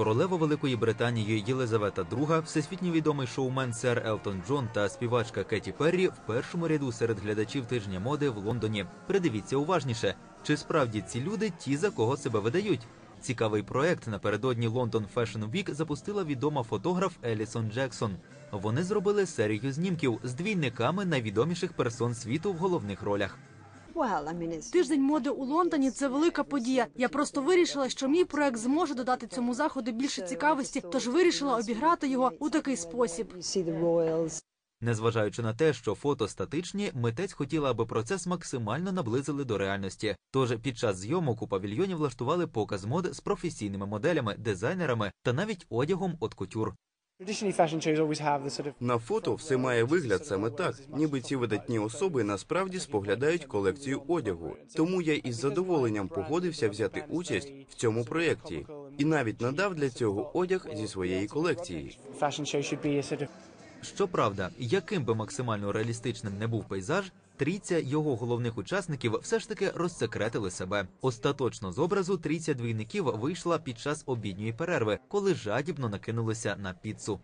Королева Великої Британії Єлизавета II, всесвітньо відомий шоумен сер Елтон Джон та співачка Кеті Перрі в першому ряду серед глядачів тижня моди в Лондоні. Придивіться уважніше, чи справді ці люди ті, за кого себе видають. Цікавий проект напередодні London Fashion Week запустила відома фотограф Елісон Джексон. Вони зробили серію знімків з двійниками найвідоміших персон світу в головних ролях. Тиждень моди у Лондоні це велика подія. Я просто вирішила, що мій проект зможе додати цьому заходу більше цікавості, тож вирішила обіграти його у такий спосіб. Незважаючи на те, що фото статичні, митець хотіла, аби процес максимально наблизили до реальності. Тож під час зйомок у павільйоні влаштували показ мод з професійними моделями, дизайнерами та навіть одягом от кутюр. На фото все має вигляд саме так, ніби ці видатні особи насправді споглядають колекцію одягу. Тому я із задоволенням погодився взяти участь в цьому проєкті і навіть надав для цього одяг зі своєї колекції. Щоправда, яким би максимально реалістичним не був пейзаж, трійця його головних учасників все ж таки розсекретили себе. Остаточно з образу трійця двійників вийшла під час обідньої перерви, коли жадібно накинулися на піцу.